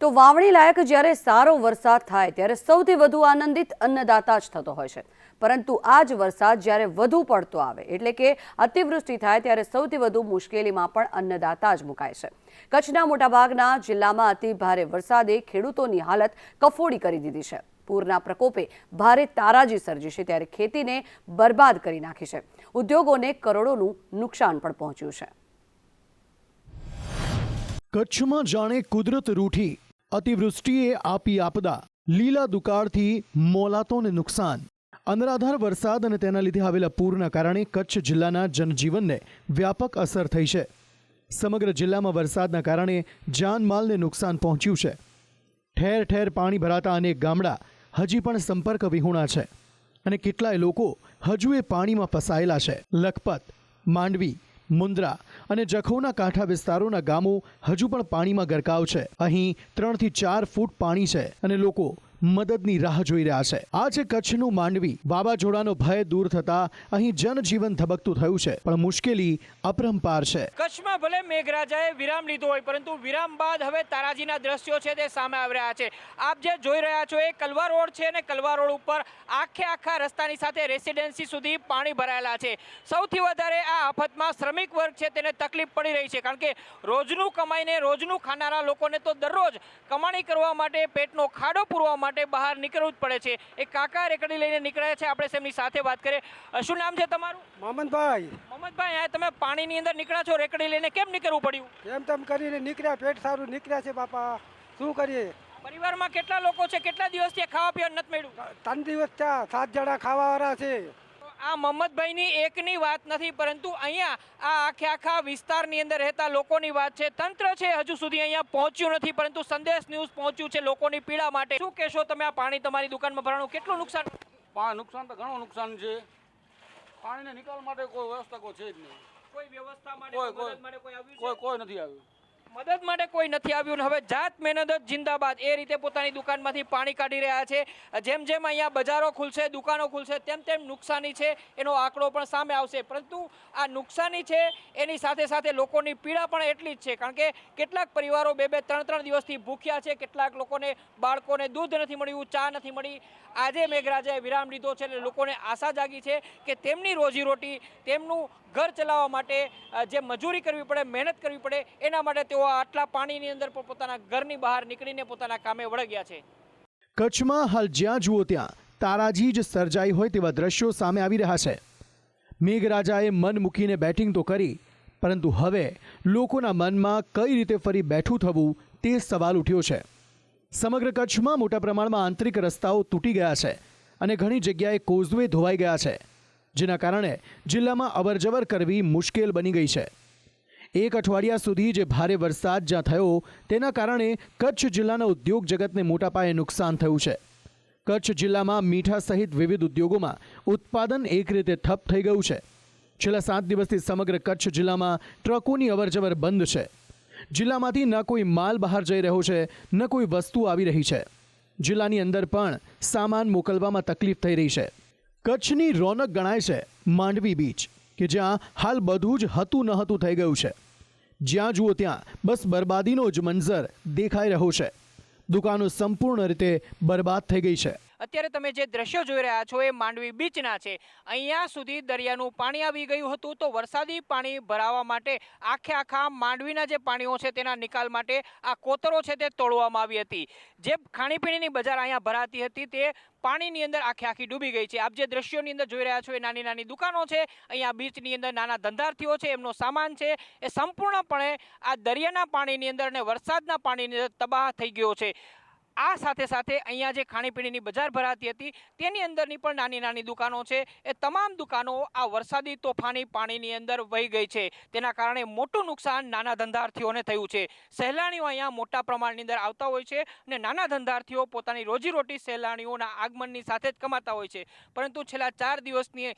તો વાવણી લાયક જ્યારે સારો વરસાદ થાય ત્યારે સૌથી વધુ આનંદિત અન્નદાતા જ થતો હોય છે. પરંતુ આ જ વરસાદ જ્યારે વધુ પડતો આવે એટલે કે અતિવૃષ્ટિ થાય ત્યારે સૌથી વધુ મુશ્કેલીમાં પણ અન્નદાતા જ મુકાય છે. કચ્છના મોટાભાગના જિલ્લામાં અતિ ભારે વરસાદે ખેડૂતોની હાલત કફોડી કરી દીધી છે. પૂરના પ્રકોપે ભારે તારાજી સર્જી છે ત્યારે ખેતીને બરબાદ કરી નાખી છે. ઉદ્યોગોને કરોડોનું નુકસાન પણ પહોંચ્યું છે. કચ્છમાં જાણે કુદરત રૂઠી અતિવૃષ્ટિએ આપી આપદા. લીલા દુકાળથી મોલાતોને નુકસાન. અનરાધાર વરસાદ અને તેના લીધે આવેલા પૂરના કારણે કચ્છ જિલ્લાના જનજીવનને વ્યાપક અસર થઈ છે. સમગ્ર જિલ્લામાં વરસાદના કારણે જાનમાલને નુકસાન પહોંચ્યું છે. ઠેર ઠેર પાણી ભરાતા અનેક ગામડા હજી પણ સંપર્ક વિહોણા છે અને કેટલાય લોકો હજુ એ પાણીમાં ફસાયેલા છે. લખપત, માંડવી મુન્દ્રા અને જખૌના કાંઠા વિસ્તારોના ગામો હજુ પણ પાણીમાં ગરકાવ છે. અહીં ત્રણથી ચાર ફૂટ પાણી છે અને લોકો મદદની રાહ જોઈ રહ્યા છે. આ કચ્છનું માંડવી. વાવાઝોડાનો ભય દૂર થતા અહીં જનજીવન ધબકતું થયું છે, પણ મુશ્કેલી અપરંપાર છે. કચ્છમાં ભલે મેઘરાજાએ વિરામ લીધો હોય, પરંતુ વિરામ બાદ હવે તારાજીના દ્રશ્યો છે તે સામે આવી રહ્યા છે. આપ જે જોઈ રહ્યા છો, એ કલવા રોડ છે અને કલવા રોડ ઉપર આખે આખા રસ્તાની સાથે રેસિડેન્સી સુધી પાણી ભરાયેલા છે. સૌથી વધારે આ આફતમાં શ્રમિક વર્ગ છે તેને તકલીફ પડી રહી છે, કારણ કે રોજનું કમાઈને રોજનું ખાનારા લોકોને તો દરરોજ કમાણી કરવા માટે પેટનો ખાડો પૂરવા માટે બહાર નીકળવું જ પડે છે. એ કાકા રેકડી લઈને નીકળ્યા છે. આપણે તેમની સાથે વાત કરીએ. શું નામ છે તમારું? મોહમ્મદભાઈ. મોહમ્મદભાઈ આ તમે પાણીની અંદર નીકળ્યા છો. રેકડી લઈને કેમ નીકળવું પડ્યું? એમ તેમ કરીને નીકળ્યા પેટ સારું નીકળ્યા છે બાપા. શું કરીએ? પરિવારમાં કેટલા લોકો છે? કેટલા દિવસથી ખાવા પીવા નથી મળ્યું? ત્રણ દિવસ ત્યાં સાત જણા ખાવાવાળા છે. આ મોહમ્મદભાઈની એકની વાત નથી પરંતુ અહીંયા આ આખે આખા વિસ્તારની અંદર રહેતા લોકોની વાત છે. તંત્ર છે હજુ સુધી અહીંયા પહોંચ્યું નથી પરંતુ સંદેશ ન્યૂઝ પહોંચ્યું છે લોકોની પીડા માટે. શું કહેશો તમે આ પાણી તમારી દુકાનમાં ભરાણું? કેટલું નુકસાન? નુકસાન તો ઘણું નુકસાન છે. પાણીને નિકાલ માટે કોઈ વ્યવસ્થા કોઈ છે જ નહીં. કોઈ વ્યવસ્થા માટે કોઈ કોઈ નથી આવ્યું. મદદ માટે કોઈ નથી આવ્યું હવે જાત મહેનત જ જિંદાબાદ. એ રીતે પોતાની દુકાનમાંથી પાણી કાઢી રહ્યા છે. જેમ જેમ અહીંયા બજારો ખુલશે, દુકાનો ખુલશે, તેમ તેમ નુકસાની છે એનો આંકડો પણ સામે આવશે. પરંતુ આ નુકસાની છે એની સાથે સાથે લોકોની પીડા પણ એટલી જ છે. કારણ કે કેટલાક પરિવારો બે બે ત્રણ ત્રણ દિવસથી ભૂખ્યા છે. કેટલાક લોકોને બાળકોને દૂધ નથી મળ્યું, ચા નથી મળી. આજે મેઘરાજાએ વિરામ લીધો છે એટલે લોકોને આશા જાગી છે કે તેમની રોજીરોટી, તેમનું ઘર ચલાવવા માટે જે મજૂરી કરવી પડે, મહેનત કરવી પડે, એના માટે તેઓ આટલા પાણીની અંદર પણ પોતાના ઘરની બહાર નીકળીને પોતાના કામે વળગ્યા છે. કચ્છમાં હાલ જ્યાં જુઓ ત્યાં તારાજી જ સર્જાઈ હોય તેવા દ્રશ્યો સામે આવી રહ્યા છે. મેઘરાજાએ મન મૂકીને બેટિંગ તો કરી, પરંતુ હવે લોકોના મનમાં કઈ રીતે ફરી બેઠું થવું તે સવાલ ઉઠ્યો છે. સમગ્ર કચ્છમાં મોટા પ્રમાણમાં આંતરિક રસ્તાઓ તૂટી ગયા છે અને ઘણી જગ્યાએ કોઝવે ધોવાઈ ગયા છે, જેના કારણે જિલ્લામાં અવરજવર કરવી મુશ્કેલ બની ગઈ છે. એક અઠવાડિયા સુધી જે ભારે વરસાદ જ્યાં થયો, તેના કારણે કચ્છ જિલ્લાના ઉદ્યોગ જગતને મોટા પાયે નુકસાન થયું છે. કચ્છ જિલ્લામાં મીઠા સહિત વિવિધ ઉદ્યોગોમાં ઉત્પાદન એક રીતે ઠપ થઈ ગયું છે. છેલ્લા સાત દિવસથી સમગ્ર કચ્છ જિલ્લામાં ટ્રકોની અવરજવર બંધ છે. જિલ્લામાંથી ન કોઈ માલ બહાર જઈ રહ્યો છે, ન કોઈ વસ્તુ આવી રહી છે. જિલ્લાની અંદર પણ સામાન મોકલવામાં તકલીફ થઈ રહી છે. કચ્છની રોનક ગણાય છે માંડવી બીચ, કે જ્યાં હાલ બધું જ હતું ન હતું થઈ ગયું છે. જ્યાં જુઓ ત્યાં બસ બરબાદીનો જ મંઝર દેખાઈ રહ્યો છે. દુકાનો સંપૂર્ણ રીતે બરબાદ થઈ ગઈ છે. અત્યારે તમે જે દ્રશ્યો જોઈ રહ્યા છો એ માંડવી બીચના છે. અહીંયા સુધી દરિયાનું પાણી આવી ગયું હતું તો વરસાદી પાણી ભરાવા માટે આખે આખા માંડવીના જે પાણીઓ છે તેના નિકાલ માટે આ કોતરો છે તે તોડવામાં આવી હતી. જે ખાણીપીણીની બજાર અહીંયા ભરાતી હતી તે પાણીની અંદર આખે આખી ડૂબી ગઈ છે. આપ જે દ્રશ્યોની અંદર જોઈ રહ્યા છો એ નાની નાની દુકાનો છે. અહીંયા બીચની અંદર નાના ધંધાર્થીઓ છે, એમનો સામાન છે. એ સંપૂર્ણપણે આ દરિયાના પાણીની અંદર અને વરસાદના પાણીની અંદર તબાહ થઈ ગયો છે. આ સાથે સાથે અહીંયા જે ખાણીપીણીની બજાર ભરાતી હતી, તેની અંદરની પણ નાની નાની દુકાનો છે. એ તમામ દુકાનો આ વરસાદી તોફાની પાણીની અંદર વહી ગઈ છે. તેના કારણે મોટું નુકસાન નાના ધંધાર્થીઓને થયું છે. સહેલાણીઓ અહીંયા મોટા પ્રમાણની અંદર આવતા હોય છે અને નાના ધંધાર્થીઓ પોતાની રોજીરોટી સહેલાણીઓના આગમનની સાથે જ કમાતા હોય છે. પરંતુ છેલ્લા ચાર દિવસની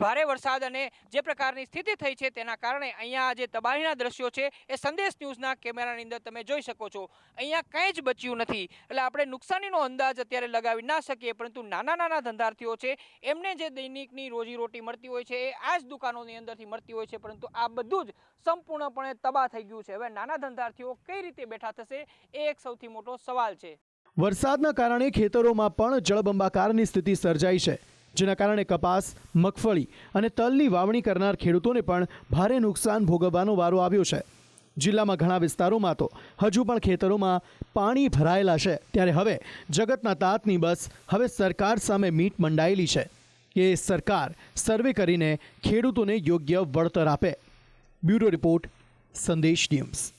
ભારે વરસાદ અને જે પ્રકારની સ્થિતિ થઈ છે તેના કારણે અહીંયા જે તબાહીના દ્રશ્યો છે એ સંદેશ ન્યૂઝના કેમેરાની અંદર તમે જોઈ શકો છો. અહીંયા કંઈ જ બચ્યું નથી. એટલે આપણે નુકસાનીનો અંદાજ અત્યારે લગાવી ના શકીએ, પરંતુ નાના નાના ધંધાર્થીઓ છે, એમને જે દૈનિકની રોજીરોટી મળતી હોય છે, એ આ જ દુકાનોની અંદરથી મળતી હોય છે, પરંતુ આ બધું જ સંપૂર્ણપણે તબાહ થઈ ગયું છે. હવે નાના ધંધાર્થીઓ કઈ રીતે બેઠા થશે એ એક સૌથી મોટો સવાલ છે. વરસાદના કારણે ખેતરોમાં પણ જળબંબાકારની સ્થિતિ સર્જાઈ છે. જેના કારણે કપાસ, મગફળી અને તલની વાવણી કરનાર ખેડૂતોને પણ ભારે નુકસાન ભોગવવાનો વારો આવ્યો છે. જિલ્લામાં ઘણા વિસ્તારોમાં તો હજુ પણ ખેતરોમાં પાણી ભરાયેલા છે. ત્યારે હવે જગતના તાતની બસ હવે સરકાર સામે મીટ મંડાયેલી છે. કે સરકાર સર્વે કરીને ખેડૂતોને યોગ્ય વળતર આપે. Bureau report, Sandesh news.